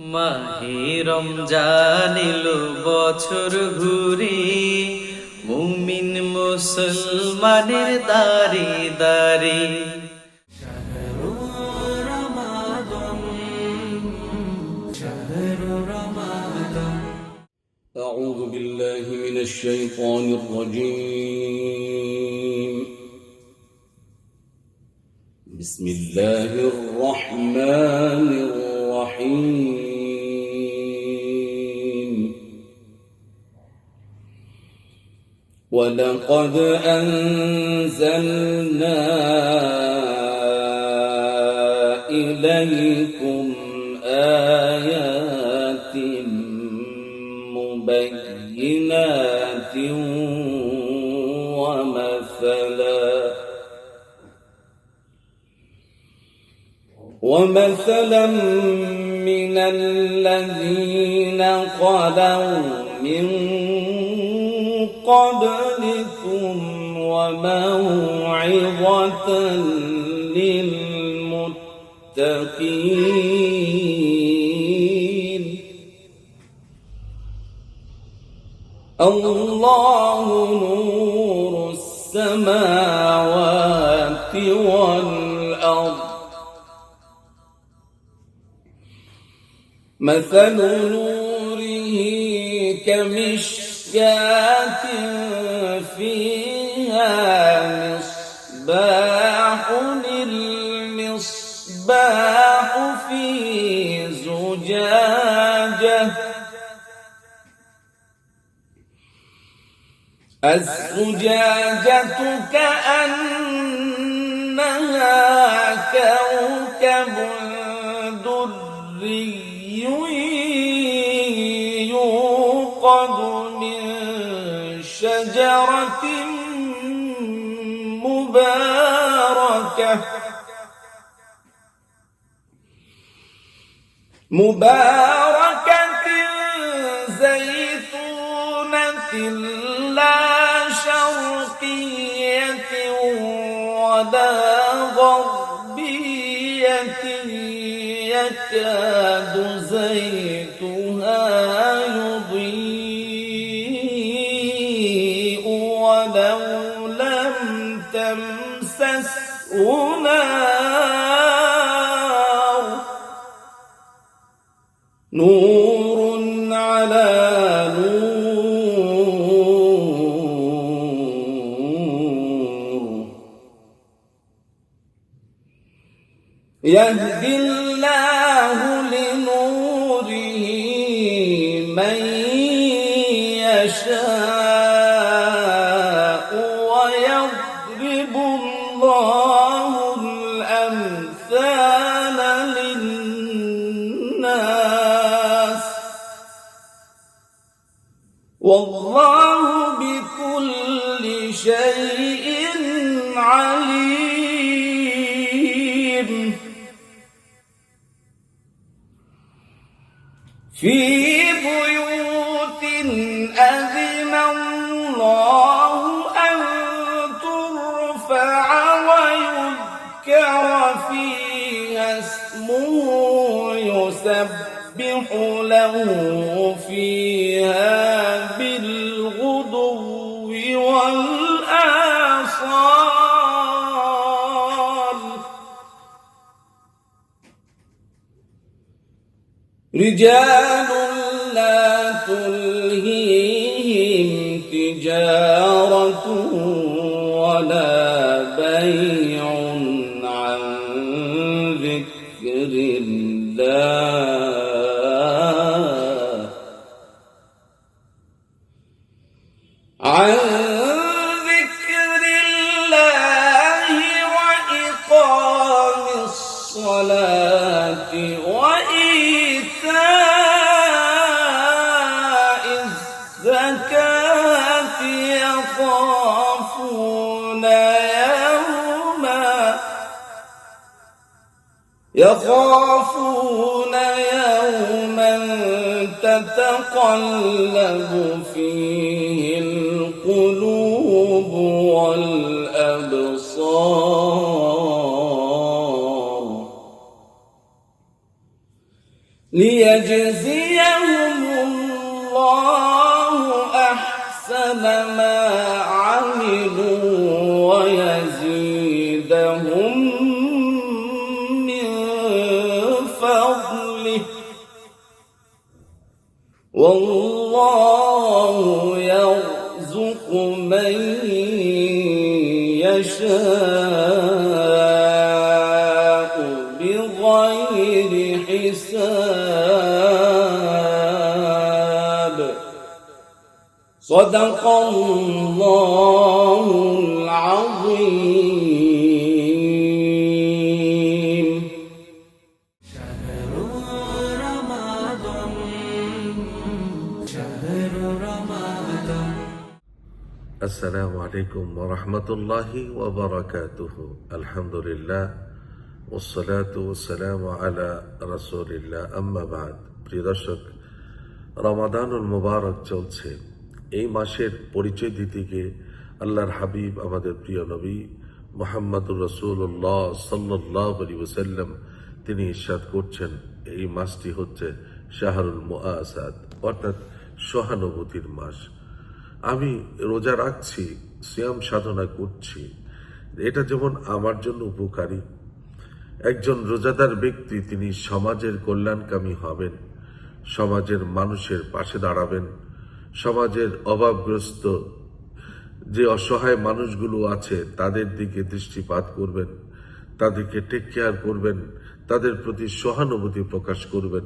মাহে রমজান এলো বছর ঘুরে মুমিন মুসলমানের দারে দারে أعوذ بالله من الشيطان الرجيم بسم الله الرحمن الرحيم ولقد أنزلنا إليكم آيات مبينات ومثلا ومثلا من الذين خلوا من قبلكم وموعظة للمتقين. الله نور السماوات والأرض. مثل نوره فيها مصباح المصباح في زجاجة. الزجاجة كأنها كوكب شجرة مباركة. مباركة زيتونة لا شرقية ولا غربية يكاد زيتها تمسسه نار نور على نور. في بيوت أذن الله أن ترفع ويذكر فيها اسمه يسبح له فيها رجال لا تلهيهم تجارة ولا بيع عن ذكر الله. عن ذكر الله وإقام الصلاة يخافون يوما تتقلب فيه القلوب والأبصار ليجزيهم الله والله يرزق من يشاء بغير حساب. صدق الله السلام عليكم ورحمة الله وبركاته الحمد لله والصلاة والسلام على رسول الله أما بعد প্রিয় দর্শক রমাদানুল মুবারক চলছে এই মাসের পরিচয় দিতে গিয়ে আল্লাহর হাবিব আমাদের প্রিয় নবী মোহাম্মদুর রসুল্লাহ সাল্লাহ আলী ওসাল্লাম তিনি ইরশাদ করছেন এই মাসটি হচ্ছে শাহরুল মুআসাদ অর্থাৎ সহানুভূতির মাস আমি রোজা রাখছি, সিয়াম সাধনা করছি। এটা যেমন আমার জন্য উপকারী। একজন রোজাদার ব্যক্তি তিনি সমাজের কল্যাণকামী হবেন, সমাজের মানুষের পাশে দাঁড়াবেন, সমাজের অভাবগ্রস্ত যে অসহায় মানুষগুলো আছে, তাদের দিকে দৃষ্টিপাত করবেন, তাদেরকে টেক কেয়ার করবেন, তাদের প্রতি সহানুভূতি প্রকাশ করবেন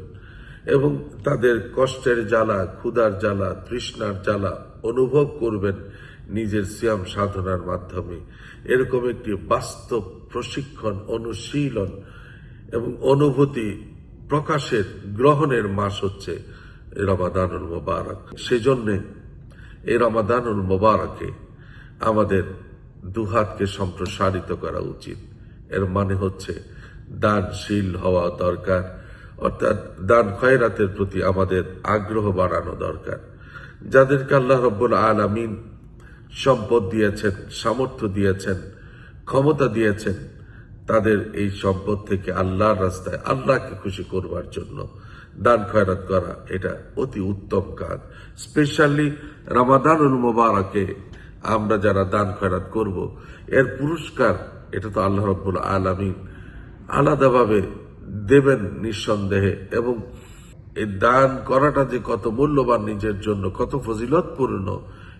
এবং তাদের কষ্টের জ্বালা, ক্ষুধার জ্বালা, তৃষ্ণার জ্বালা অনুভব করবেন নিজের সিয়াম সাধনার মাধ্যমে। এরকম একটি বাস্তব প্রশিক্ষণ, অনুশীলন এবং অনুভূতি প্রকাশের, গ্রহণের মাস হচ্ছে রমাদানুল মোবারক। সেজন্যে এই রমাদানুল মোবারকে আমাদের দুহাতকে সম্প্রসারিত করা উচিত। এর মানে হচ্ছে দানশীল হওয়া দরকার, অর্থাৎ দান খয়রাতের প্রতি আমাদের আগ্রহ বাড়ানো দরকার। যাদেরকে আল্লাহ রব্বুল আলামিন সম্পদ দিয়েছেন, সামর্থ্য দিয়েছেন, ক্ষমতা দিয়েছেন, তাদের এই সম্পদ থেকে আল্লাহর রাস্তায় আল্লাহকে খুশি করবার জন্য দান খয়রাত করা, এটা অতি উত্তম কাজ। স্পেশালি রামাদানুল মোবারকে আমরা যারা দান খয়রাত করব, এর পুরস্কার, এটা তো আল্লাহ রব্বুল আলামিন আলাদাভাবে দেবেন নিঃসন্দেহে এবং এই দান করাটা যে কত মূল্যবান নিজের জন্য কত ফজিলতপূর্ণ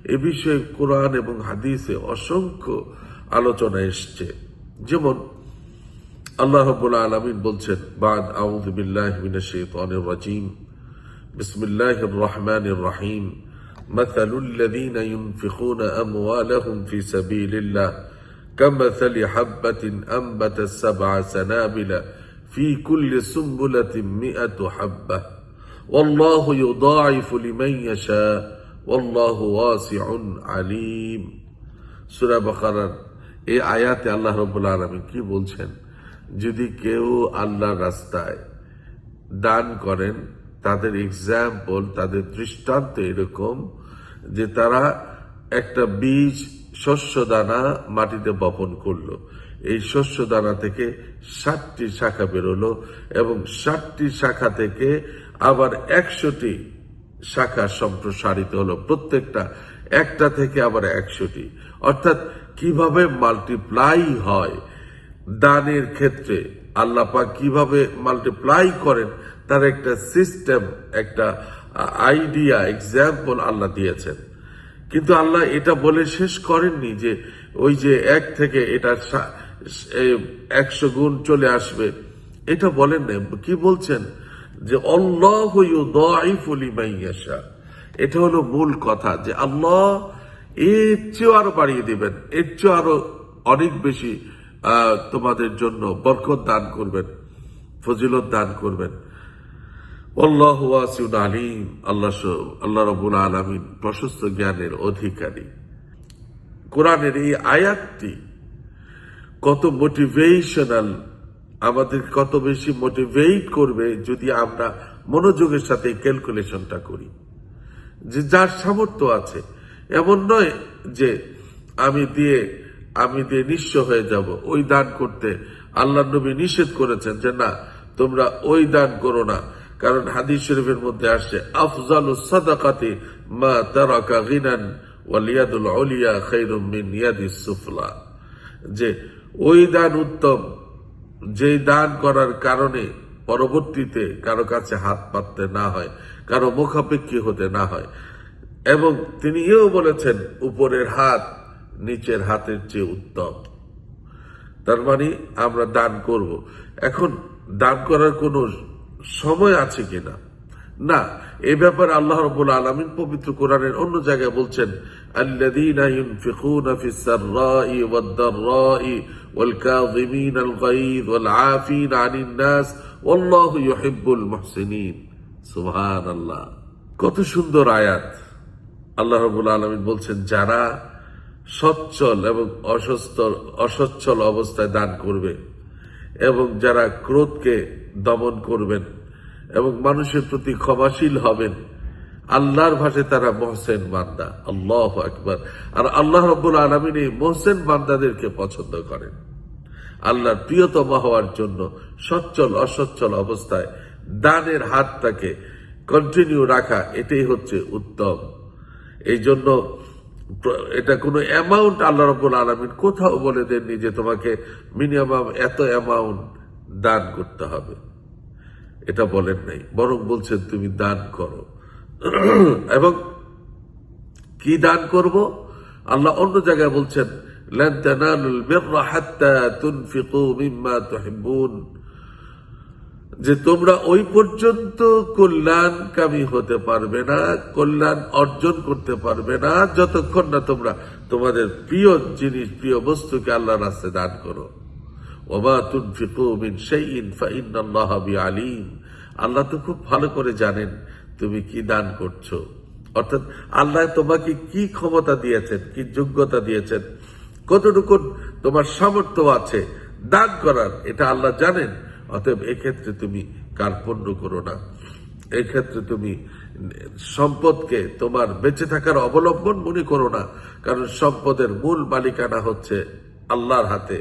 এ বিষয়ে কোরআন এবং হাদিসে অসংখ্য আলোচনা এসছে যেমন আল্লাহ রব্বুল আলমিন বলছেন বাদ আউযু বিল্লাহি মিনাশ শাইতানির রাজিম বিসমিল্লাহির রহমানির রহিম مثل الذين ينفقون أموالهم في سبيل الله كمثل حبة أنبتت سبع سنابل في كل سنبلة مئة حبة والله يضاعف لمن يشاء والله واسع عليم সুরা বাকারার এই আয়াতে আল্লাহ রব্বুল আলমী কি বলছেন যদি কেউ আল্লাহর রাস্তায় দান করেন তাদের এক্সাম্পল তাদের দৃষ্টান্ত এরকম যে তারা একটা বীজ শস্য দানা মাটিতে বপন করলো এই শস্য দানা থেকে ষাটটি শাখা বেরোলো এবং ষাটটি শাখা থেকে আবার একশোটি শাখা সম্প্রসারিত হলো, প্রত্যেকটা, একটা থেকে আবার একশোটি। অর্থাৎ কীভাবে মাল্টিপ্লাই হয়, দানের ক্ষেত্রে, আল্লাহ পাক কীভাবে মাল্টিপ্লাই করেন, তার একটা সিস্টেম একটা আইডিয়া এক্সাম্পল আল্লাহ দিয়েছেন। কিন্তু আল্লাহ এটা বলে শেষ করেননি যে, ওই যে এক থেকে এটা একশো গুণ চলে আসবে। এটা বলেন না কি বলছেন? যে অল্লাহ এটা হলো মূল কথা যে আল্লাহ এর চেয়েও আরও বাড়িয়ে দিবেন, এর চেয়েও আরও অনেক বেশি তোমাদের জন্য বরকত দান করবেন, ফজিলত দান করবেন। আল্লাহ ওয়াসিউন আলিম, আল্লাহ আল্লাহ রবুল আলমিন প্রশস্ত জ্ঞানের অধিকারী। কোরআনের এই আয়াতটি কত মোটিভেশনাল আমাদের কত বেশি মোটিভেট করবে যদি আমরা মনোযোগের সাথে ক্যালকুলেশনটা করি। যে যার সামর্থ্য আছে। এমন নয় যে আমি দিয়ে আমি দিয়ে নিঃস্ব হয়ে যাব। ওই দান করতে আল্লাহ নবী নিষেধ করেছেন যে না, তোমরা ওই দান করো না। কারণ হাদিস শরীফের মধ্যে আসছে, আফজালু সাদাকাতি মা তারাকা গিনান ওয়ালিয়াদুল উলিয়া খায়রুম মিন ইয়াদিস সুফলা। যে ওই দান উত্তম যেই দান করার কারণে পরবর্তীতে কারও কাছে হাত পাততে না হয়, কারও মুখাপেক্ষী হতে না হয়। এবং তিনি এও বলেছেন, উপরের হাত নিচের হাতের চেয়ে উত্তম। তার মানে আমরা দান করব। এখন দান করার কোনো সময় আছে কিনা? না, এ ব্যাপারে আল্লাহ রবুল আলমিন পবিত্র কোরআনের অন্য জায়গায় বলছেন আল্লাদিন ينفقون في السراء والضراء والكاظمين الغيظ والعافين عن الناس والله يحب المحسنين سبحان الله কত সুন্দর আয়াত আল্লাহ রবুল আলমিন বলছেন যারা সচ্ছল এবং অসচ্ছল অসচ্ছল অবস্থায় দান করবে এবং যারা ক্রোধকে দমন করবেন এবং মানুষের প্রতি ক্ষমাশীল হবেন আল্লাহর ভাষায় তারা মহসেন বান্দা। আল্লাহ একবার আর আল্লাহ রব্বুল আলমিন এই মহসেন বান্দাদেরকে পছন্দ করেন। আল্লাহর প্রিয়তম হওয়ার জন্য সচ্ছল, অসচ্ছল অবস্থায় দানের হাতটাকে কন্টিনিউ রাখা, এটাই হচ্ছে উত্তম। এই জন্য এটা কোনো অ্যামাউন্ট আল্লাহ রব্বুল আলমিন কোথাও বলে দেননি যে তোমাকে মিনিমাম এত অ্যামাউন্ট দান করতে হবে। এটা বলেন নাই, বরং বলছেন তুমি দান করো। এবং কি দান করব? আল্লাহ অন্য জায়গায় বলছেন যে তোমরা ওই পর্যন্ত কল্যাণকামী হতে পারবে না, কল্যাণ অর্জন করতে পারবে না, যতক্ষণ না তোমরা তোমাদের প্রিয় জিনিস, প্রিয় বস্তুকে আল্লাহ রাস্তায় দান করো। ওমা তুন ফিকুমিন সেই ইনফা ইন্নাল্লাহ আলিম আল্লাহ তো খুব ভালো করে জানেন তুমি কি দান করছ? অর্থাৎ আল্লাহ তোমাকে কি ক্ষমতা দিয়েছেন, কি যোগ্যতা দিয়েছেন, কতটুকু তোমার সামর্থ্য আছে দান করার, এটা আল্লাহ জানেন। অতএব এক্ষেত্রে তুমি কার্পণ্য করো না। এক্ষেত্রে তুমি সম্পদকে তোমার বেঁচে থাকার অবলম্বন মনে করো না, কারণ সম্পদের মূল মালিকানা হচ্ছে আল্লাহর হাতে।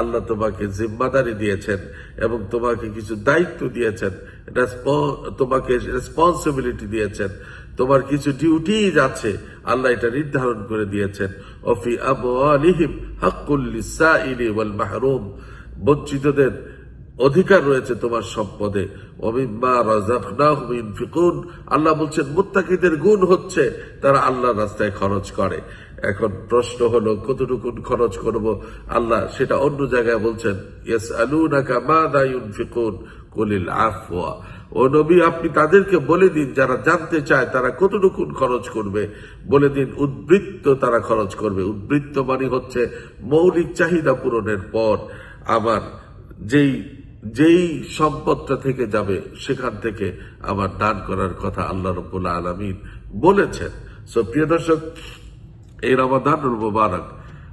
আল্লাহ তোমাকে জিম্মাদারি দিয়েছেন এবং তোমাকে কিছু দায়িত্ব দিয়েছেন রেসপ- তোমাকে রেসপন্সিবিলিটি দিয়েছেন। তোমার কিছু ডিউটিজ আছে আল্লাহ এটা নির্ধারণ করে দিয়েছেন। অফি আবু আলিহিম হাক্কুল্লিসাইলি ওয়াল মাহরুম। বঞ্চিতদের অধিকার রয়েছে তোমার সম্পদে। আল্লাহ বলছেন, মুত্তাকিদের গুণ হচ্ছে, তারা আল্লাহর রাস্তায় খরচ করে। এখন প্রশ্ন হলো, কতটুকু খরচ করব? আল্লাহ সেটা অন্য জায়গায় বলছেন ইয়েস আলুনাকা দায়ুন ফিকুন কুলিল আফওয়া। ও নবী, আপনি তাদেরকে বলে দিন, যারা জানতে চায় তারা কতটুকু খরচ করবে। বলে দিন, উদ্বৃত্ত তারা খরচ করবে। উদ্বৃত্ত মানে হচ্ছে মৌলিক চাহিদা পূরণের পর আমার যেই যেই সম্পদটা থেকে যাবে, সেখান থেকে আমার দান করার কথা আল্লাহ রব্বুল আলমিন বলেছেন। সো প্রিয় দর্শক এই রমাদানুল মুবারক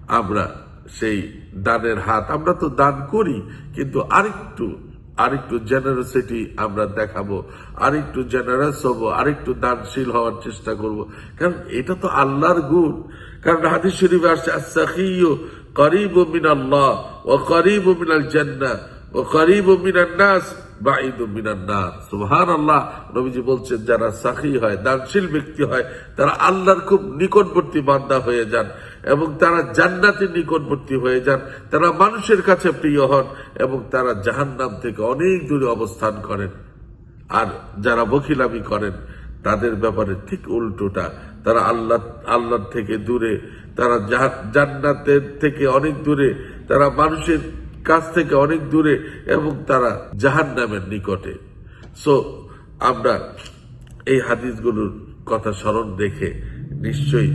আমরা সেই দানের হাত, আমরা তো দান করি, কিন্তু আরেকটু আরেকটু জেনারসিটি আমরা দেখাবো, আরেকটু জেনারাস হব, আরেকটু দানশীল হওয়ার চেষ্টা করব। কারণ এটা তো আল্লাহর গুণ। কারণ হাদিস শরীফে আসছে আসাখিও করিব মিন ও করিব মিনাল জান্নাহ ও করিব মিনান নাস। নবীজি বলছেন, যারা হয়, দানশীল ব্যক্তি হয়, তারা আল্লাহর খুব নিকটবর্তী বান্দা হয়ে যান এবং তারা নিকটবর্তী হয়ে যান। তারা মানুষের কাছে প্রিয় হন এবং তারা জাহান্নাম থেকে অনেক দূরে অবস্থান করেন। আর যারা বকিলামি করেন, তাদের ব্যাপারে ঠিক উল্টোটা। তারা আল্লাহ, আল্লাহর থেকে দূরে, তারা জান্নাতের থেকে অনেক দূরে, তারা মানুষের কাছ থেকে অনেক দূরে এবং তারা জাহান্নামের নিকটে। সো আমরা এই হাদিসগুলোর কথা স্মরণ রেখে নিশ্চয়ই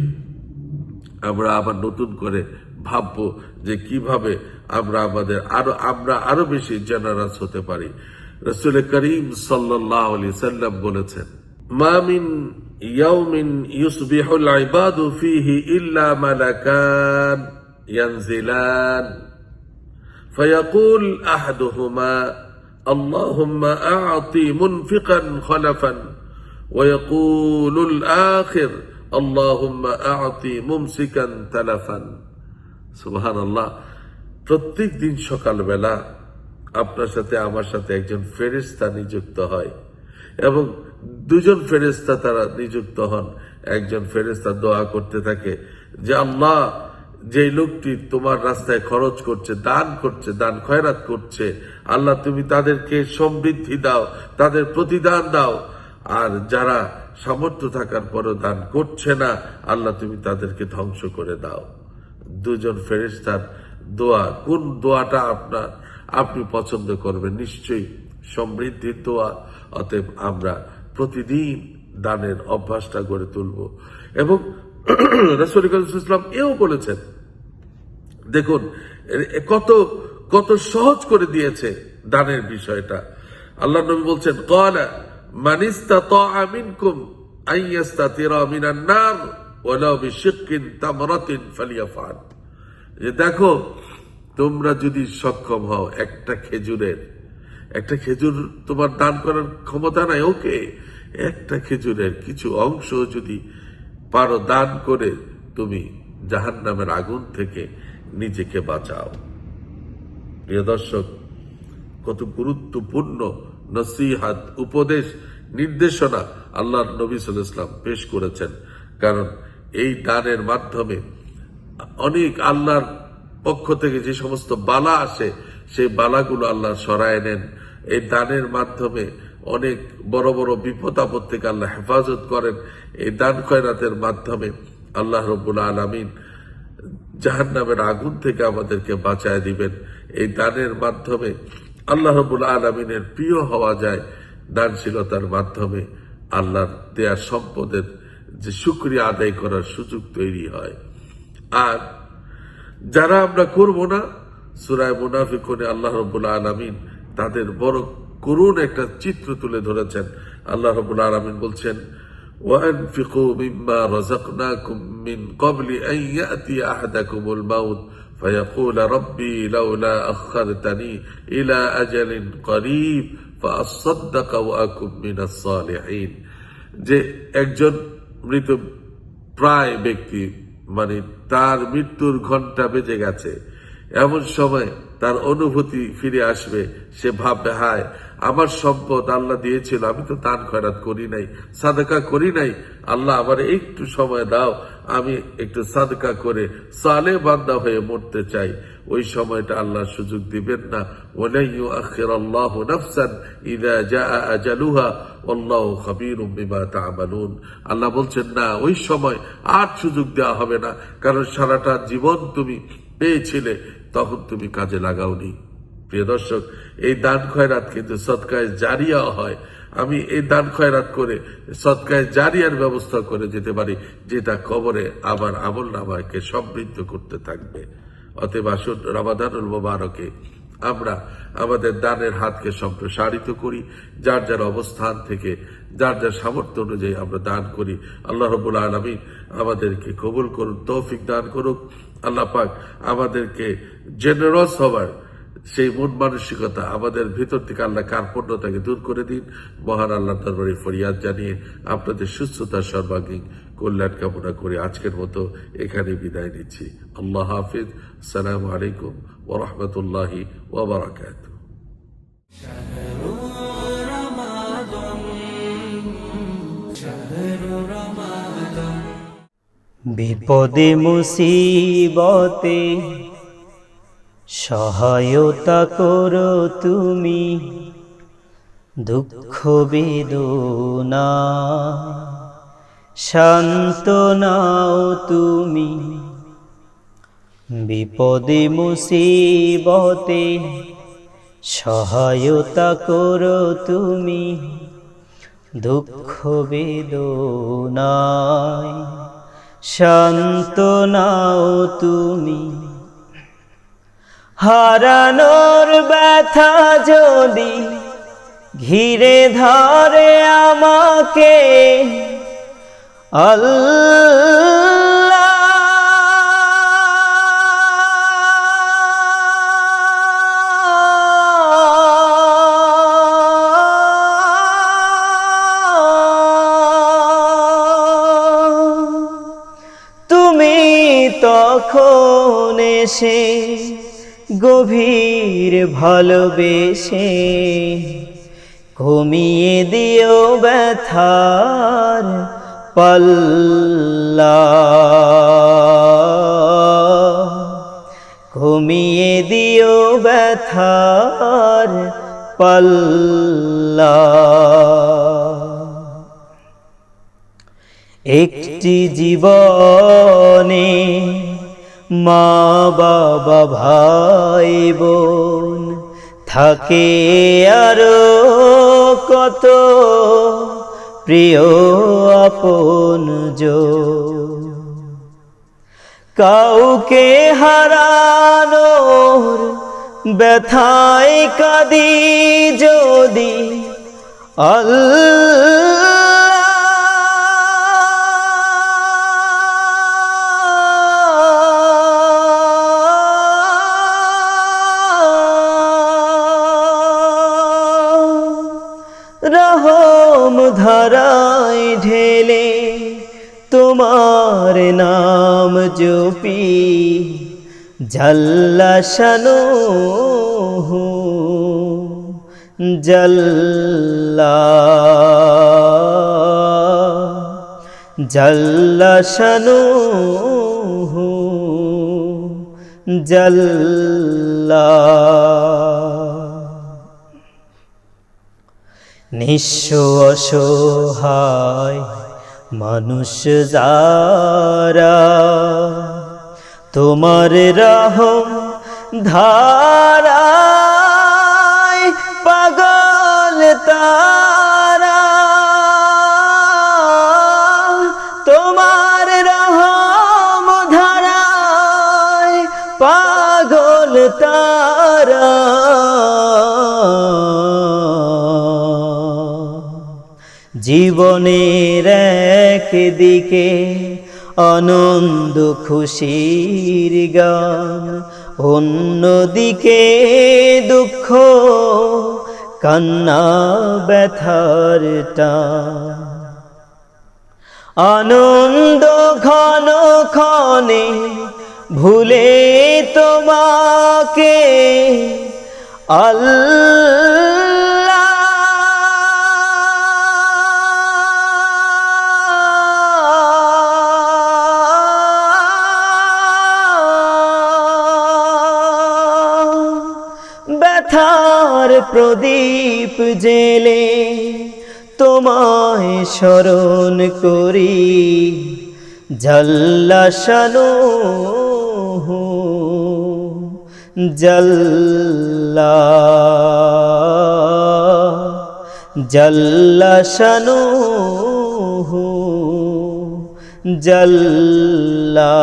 আমরা আবার নতুন করে ভাববো যে কীভাবে আমরা আমাদের আরও, আমরা আরও বেশি জেনারাস হতে পারি। রসুল করিম সাল্লাহ আলি সাল্লাম বলেছেন মামিন ইয়াউমিন ইউসবিহুল ইবাদু ফিহি ইল্লা মালাকান ইয়ানজিলান। فيقول احدهما اللهم اعطي منفقا خلفا ويقول الاخر اللهم اعطي ممسكا تلفا সুবহান আল্লাহ প্রত্যেক দিন সকালবেলা আপনার সাথে আমার সাথে একজন ফেরিস্তা নিযুক্ত হয় এবং দুজন ফেরেস্তা তারা নিযুক্ত হন একজন ফেরেস্তা দোয়া করতে থাকে যে আল্লাহ যে লোকটি তোমার রাস্তায় খরচ করছে, দান করছে, দান খয়রাত করছে, আল্লাহ তুমি তাদেরকে সমৃদ্ধি দাও, তাদের প্রতিদান দাও। আর যারা সামর্থ্য থাকার পরও দান করছে না, আল্লাহ তুমি তাদেরকে ধ্বংস করে দাও। দুজন ফেরেস্তার দোয়া, কোন দোয়াটা আপনার? আপনি পছন্দ করবেন, নিশ্চয়ই। সমৃদ্ধির দোয়া, অতএব আমরা প্রতিদিন দানের অভ্যাসটা গড়ে তুলব। এবং ইসলাম এও বলেছেন, দেখুন কত কত সহজ করে দিয়েছে দানের বিষয়টা। আল্লাহ নবী বলছেন কলা মানিস্তা মিনকুম আইয়াস্তাতিরা মিনান নার ওয়ালাউ বিশিক্কিন তামরাতিন ফালিয়াফাল যে দেখো, তোমরা যদি সক্ষম হও একটা খেজুরের, একটা খেজুর তোমার দান করার ক্ষমতা নাই, ওকে? একটা খেজুরের কিছু অংশ যদি পারো দান করে তুমি জাহান্নামের আগুন থেকে নিজেকে বাঁচাও। প্রিয় দর্শক, কত গুরুত্বপূর্ণ নসিহাত, উপদেশ, নির্দেশনা আল্লাহর নবী সাল ইসলাম পেশ করেছেন। কারণ এই দানের মাধ্যমে অনেক আল্লাহর পক্ষ থেকে যে সমস্ত বালা আসে, সেই বালাগুলো আল্লাহ সরায় নেন। এই দানের মাধ্যমে অনেক বড় বড় বিপদ আপদ থেকে আল্লাহ হেফাজত করেন। এই দান খয়রাতের মাধ্যমে আল্লাহ রব্বুল আলমিন জাহান নামের আগুন থেকে আমাদেরকে বাঁচায় দিবেন। এই দানের মাধ্যমে আল্লাহ রবুল আলমিনের প্রিয় হওয়া যায় দানশীলতার মাধ্যমে আল্লাহর দেয়া সম্পদের যে শুক্রিয়া আদায় করার সুযোগ তৈরি হয়। আর যারা আমরা করব না, সুরায় মুনাফিকনে আল্লাহ রবুল আলমিন তাদের বড় করুণ একটা চিত্র তুলে ধরেছেন আল্লাহ রবুল আলমিন বলছেন وأنفقوا مما رزقناكم من قبل أن يأتي أحدكم الموت فيقول ربي لولا أخرتني إلى أجل قريب فأصدق وأكن من الصالحين যে একজন মৃত প্রায় ব্যক্তি মানে তার মৃত্যুর ঘন্টা বেজে গেছে এমন সময় তার অনুভূতি ফিরে আসবে সে ভাববে হায় আমার সম্পদ আল্লাহ দিয়েছিল, আমি তো দান খয়রাত করি নাই, সাদকা করি নাই। আল্লাহ আমার একটু সময় দাও, আমি একটু সাদকা করে সালে বান্দা হয়ে মরতে চাই। ওই সময়টা আল্লাহ সুযোগ দিবেন না। ওয়ালাইয়ু আখির আল্লাহ নাফসান ইদা জা আজালুহা আল্লাহ খাবির বিমা আল্লাহ বলছেন, না, ওই সময় আর সুযোগ দেওয়া হবে না, কারণ সারাটা জীবন তুমি পেয়েছিলে, তখন তুমি কাজে লাগাওনি। প্রিয় দর্শক, এই দান খয়রাত কিন্তু সৎকায় জারিয়া হয়। আমি এই দান খয়রাত করে সৎকায় জারিয়ার ব্যবস্থা করে যেতে পারি, যেটা কবরে আবার আমল নামাকে সমৃদ্ধ করতে থাকবে। অতএব আসুন, রমাদানুল মোবারকে আমরা আমাদের দানের হাতকে সম্প্রসারিত করি, যার যার অবস্থান থেকে, যার যার সামর্থ্য অনুযায়ী আমরা দান করি। আল্লাহ রবুল আলমী আমাদেরকে কবুল করুন, তৌফিক দান করুক। আল্লাহ পাক আমাদেরকে জেনারস হবার সেই মন মানসিকতা আমাদের ভিতর থেকে আল্লাহ কার্পণ্যতাকে দূর করে দিন। মহান আল্লাহ দরবারে ফরিয়াদ জানিয়ে আপনাদের সুস্থতার সর্বাঙ্গীন কল্যাণ কামনা করে আজকের মতো এখানে বিদায় নিচ্ছি। আল্লাহ হাফিজ। সালাম আলাইকুম ওরহমতুল্লাহি ওবরাকাত বিপদে, মুসিবতে সহায়তা করো তুমি, দুঃখ বেদনা শান্ত নাও তুমি। বিপদে মুসিবতে সহায়তা করো তুমি, দুঃখ বেদনায় শান্ত নাও তুমি। হারানোর ব্যথা যদি ঘিরে ধরে আমাকে তুমি তখন এসে গভীর ভালোবেসে ঘুমিয়ে দিও ব্যথার পাল্লা। ঘুমিয়ে দিও ব্যথার পাল্লা। একটি জীবনে মা বাবা ভাই বোন, থাকে আরও কত প্রিয় আপন কাউকে হারানোর ব্যথায় কাঁদি যদি আল্লাহ ধারায় ঢেলে তোমার নাম জপি জল্লাশানো জল্লা জল্লাশানো জল্লা নিঃস্ব অসহায় মানুষ যারা তোমার রহম ধারায় পাগল তারা তোমার রহম ধারায় পাগল তারা। জীবনের এক দিকে আনন্দ খুশির গান, অন্যদিকে দুঃখ, কান্না, ব্যথার টান। আনন্দ ঘন ক্ষণে ভুলে তোমাকে আল্লাহ প্রদীপ জেলে তোমায় স্মরণ করি। জল্লাশানো জল্লা জল্লাশানো জল্লা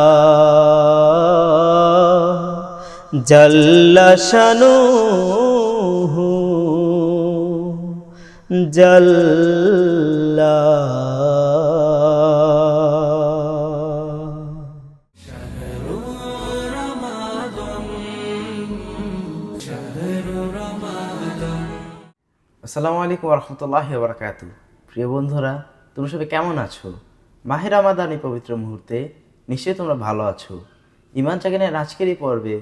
জল্লাশানো জল্লা। আসসালামু আলাইকুম রহমতুল্লাহ বরকাত প্রিয় বন্ধুরা, তোমরা সবাই কেমন আছো? মাহের আমাদান পবিত্র মুহূর্তে নিশ্চয়ই তোমরা ভালো আছো। ইমান চাগিনের আজকের এই পর্বে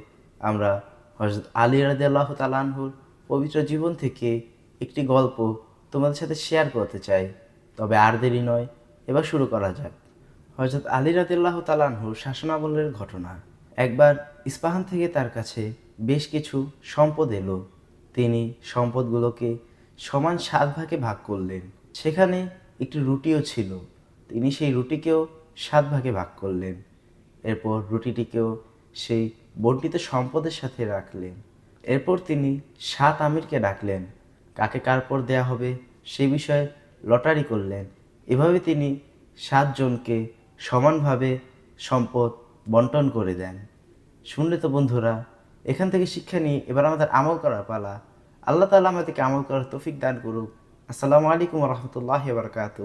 আমরা হজরত আলী রাজি আল্লাহ তালানহুর পবিত্র জীবন থেকে একটি গল্প তোমাদের সাথে শেয়ার করতে চাই। তবে আর দেরি নয়, এবার শুরু করা যাক। হজরত আলী রাদিল্লাহ তালানহুর শাসনামলের ঘটনা। একবার ইস্পাহান থেকে তার কাছে বেশ কিছু সম্পদ এলো। তিনি সম্পদগুলোকে সমান সাত ভাগে ভাগ করলেন। সেখানে একটি রুটিও ছিল। তিনি সেই রুটিকেও সাত ভাগে ভাগ করলেন। এরপর রুটিটিকেও সেই বন্টিত সম্পদের সাথে রাখলেন। এরপর তিনি সাত আমিরকে ডাকলেন। কাকে কারপর দেয়া হবে সে বিষয়ে লটারি করলেন। এভাবে তিনি সাতজনকে সমানভাবে সম্পদ বন্টন করে দেন। শুনলে তো বন্ধুরা, এখান থেকে শিক্ষা নিয়ে এবার আমাদের আমল করার পালা। আল্লাহ তালা আমাদেরকে আমল করার তৌফিক দান করুক। আসসালামু আলাইকুম রহমতুল্লাহ বরকাত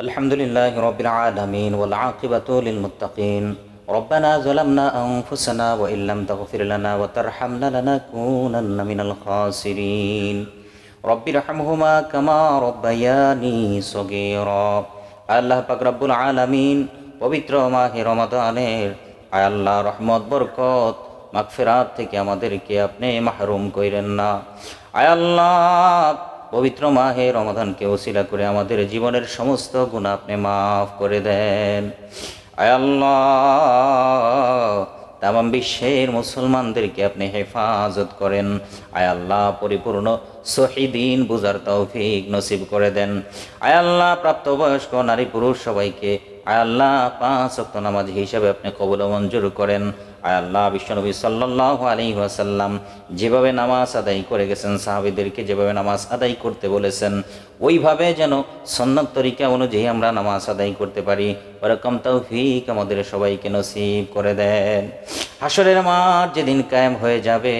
الحمد لله رب العالمين والعاقبة للمتقين ربنا ظلمنا أنفسنا وإن لم تغفر لنا وترحمنا لنكونن من الخاسرين رب ارحمهما كما ربياني صغيرا আল্লাহ পাক রব্বুল আলামিন পবিত্র মাহে রমাদানের আয় আল্লাহ রহমত বরকত মাগফিরাত থেকে আমাদেরকে আপনি মাহরুম কইরেন না আয় আল্লাহ পবিত্র মাহে রমাদানকে ওসিলা করে আমাদের জীবনের সমস্ত গুণ আপনি মাফ করে দেন। আয়াল্লাহ তাম বিশ্বের মুসলমানদেরকে আপনি হেফাজত করেন। আয় আল্লাহ, পরিপূর্ণ শহীদিন বুজার তৌফিক নসিব করে দেন। আয়াল্লাহ প্রাপ্তবয়স্ক নারী পুরুষ সবাইকে আল্লাহ, পাঁচ অক্ত নামাজ হিসাবে আপনি কবল মঞ্জুর করেন। আয় আল্লাহ, বিশ্বনবী সাল্লাহ আলী ওয়াসাল্লাম যেভাবে নামাজ আদায় করে গেছেন, সাহাবিদেরকে যেভাবে নামাজ আদায় করতে বলেছেন, ওইভাবে যেন সন্ন্যত তরিকা অনুযায়ী আমরা নামাজ আদায় করতে পারি। ওরকম তৌফিক আমাদের সবাইকে নসিব করে দেন। হাসরের মাঠ যেদিন কায়েম হয়ে যাবে,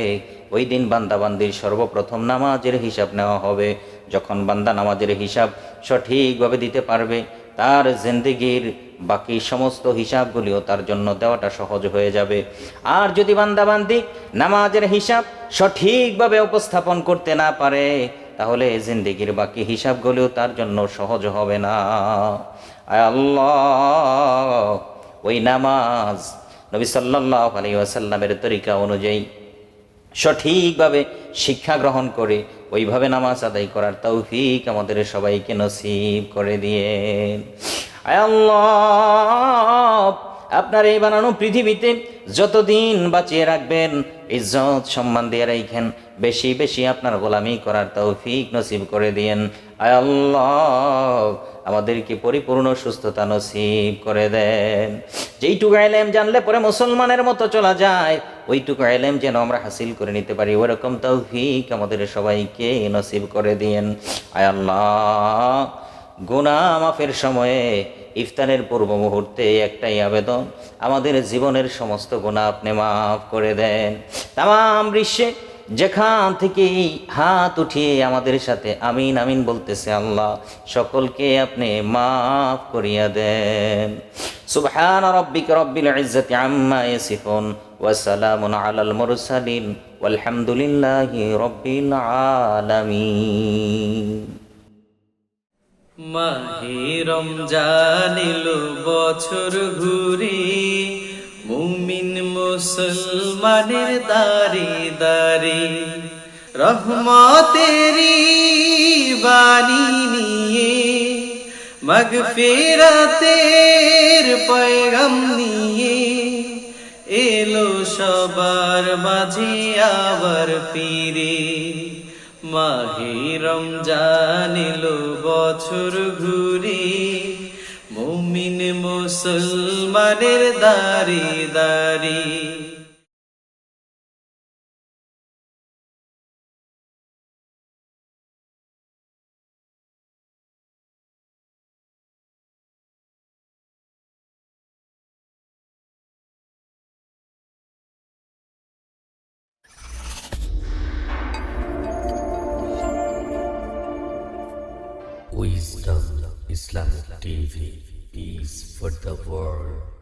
ওই দিন বান্দাবান্দির সর্বপ্রথম নামাজের হিসাব নেওয়া হবে। যখন বান্দা নামাজের হিসাব সঠিকভাবে দিতে পারবে তার জিন্দিগির বাকি সমস্ত হিসাবগুলিও তার জন্য দেওয়াটা সহজ হয়ে যাবে। আর যদি বান্দাবান্দি নামাজের হিসাব সঠিকভাবে উপস্থাপন করতে না পারে, তাহলে জিন্দিগির বাকি হিসাবগুলিও তার জন্য সহজ হবে না। আল্লাহ, ওই নামাজ নবী সাল্লাহ আলী আসাল্লামের তরিকা অনুযায়ী সঠিকভাবে শিক্ষা গ্রহণ করে ওইভাবে নামাজ আদায় করার তৌফিক আমাদের সবাইকে নসিব করে দিয়ে আল্লাহ আপনার এই বানানো পৃথিবীতে যতদিন বাঁচিয়ে রাখবেন, ইজ্জত সম্মান দিয়ে রাখেন বেশি বেশি আপনার গোলামি করার তৌফিক নসিব করে দিয়েন। আয় আল্লাহ, আমাদেরকে পরিপূর্ণ সুস্থতা নসিব করে দেন। যেইটুকু এলেম জানলে পরে মুসলমানের মতো চলা যায়, ওইটুকু এলেম যেন আমরা হাসিল করে নিতে পারি। ওরকম তৌফিক আমাদের সবাইকে নসিব করে দিয়েন। আয় আল্লাহ মাফের সময়ে ইফতারের পূর্ব মুহূর্তে একটাই আবেদন, আমাদের জীবনের সমস্ত গুণা আপনি মাফ করে দেন। তাম বিশ্বে যেখান থেকে হাত উঠিয়ে আমাদের সাথে আমিন আমিন বলতেছে আল্লাহ, সকলকে আপনি মাফ করিয়া দেন। সুবহান রব্বিক রব্বিল ইজ্জতি আম্মা ইয়াসিফুন, ওয়া সালামুন আলাল মুরসালিন, ওয়ালহামদুলিল্লাহি রব্বিল আলামিন। মাহে রমজান এলো বছর ঘুরে, মুমিন মুসলমানের দারে দারে। রহমতেরি বাণী নিয়ে মগফিরাতের পয়গম নিয়ে এলো সবার মাঝে আবার ফিরে। মাহে জানিল বছর ঘুরি মুমিন মুসলমানের দারি দারি peace for the world.